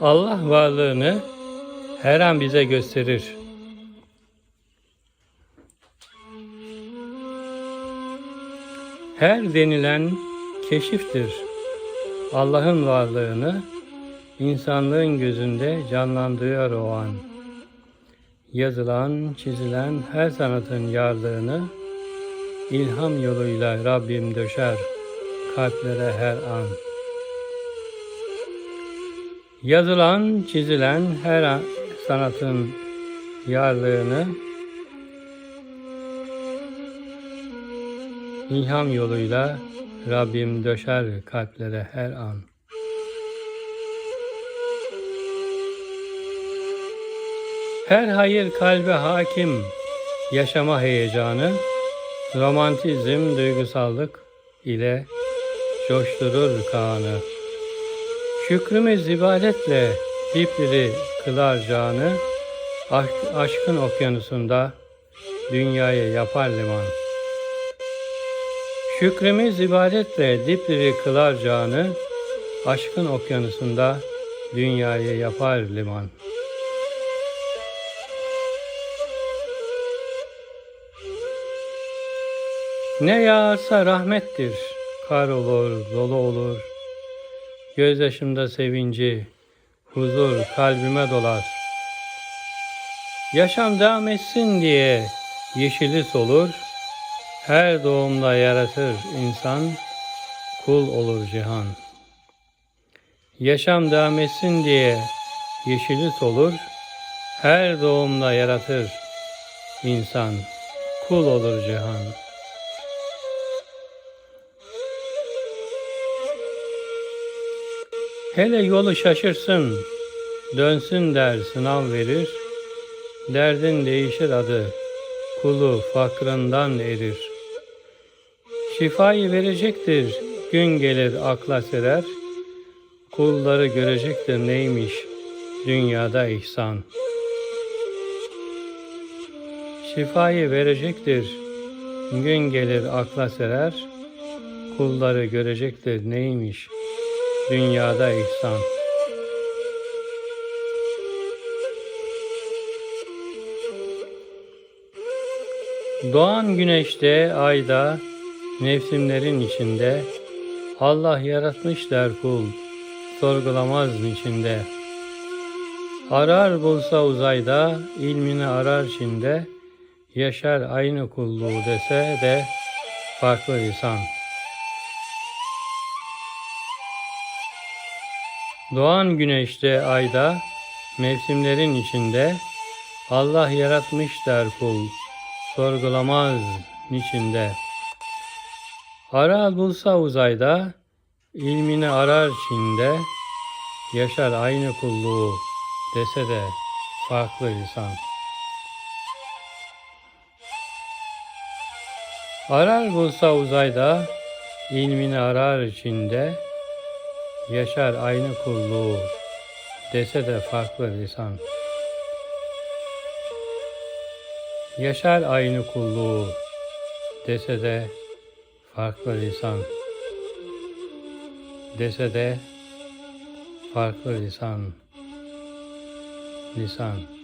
Allah varlığını her an bize gösterir. Her denilen keşiftir. Allah'ın varlığını insanlığın gözünde canlandırıyor o an. Yazılan, çizilen her sanatın yarlığını ilham yoluyla Rabbim döşer kalplere her an. Yazılan, çizilen her an- sanatın yarlığını ilham yoluyla Rabbim döşer kalplere her an. Her hayır kalbe hakim, yaşama heyecanı, romantizm, duygusallık ile coşturur kanı. Şükrümüz ibadetle dipleri kılar canı, aşk- aşkın okyanusunda dünyayı yapar liman. Şükrümüz ibadetle dipleri kılar aşkın okyanusunda dünyayı yapar liman. Ne yağarsa rahmettir, kar olur, dolu olur. Gözyaşımda sevinci, huzur kalbime dolar. Yaşam devam etsin diye yeşili solur. Her doğumda yaratır insan, kul olur cihan. Yaşam devam etsin diye yeşili solur. Her doğumda yaratır insan, kul olur cihan. Hele yolu şaşırsın, dönsün der sınav verir. Derdin değişir adı, kulu fakrından erir. Şifayı verecektir, gün gelir akla serer. Kulları görecektir neymiş dünyada ihsan. Şifayı verecektir, gün gelir akla serer. Kulları görecektir neymiş dünyada ihsan. Doğan güneşte, ayda, mevsimlerin içinde Allah yaratmış der kul, sorgulamaz içinde. Arar bulsa uzayda, ilmini arar Çin'de, yaşar aynı kulluğu dese de farklı lisan. Doğan güneşte, ayda, mevsimlerin içinde Allah yaratmış der kul, sorgulamaz niçinde. Arar bulsa uzayda, ilmini arar Çin'de, yaşar aynı kulluğu dese de farklı insan. Arar bulsa uzayda, ilmini arar içinde, yaşar aynı kulluğu dese de farklı lisan. Yaşar aynı kulluğu dese de farklı lisan. Dese de farklı lisan. Lisan.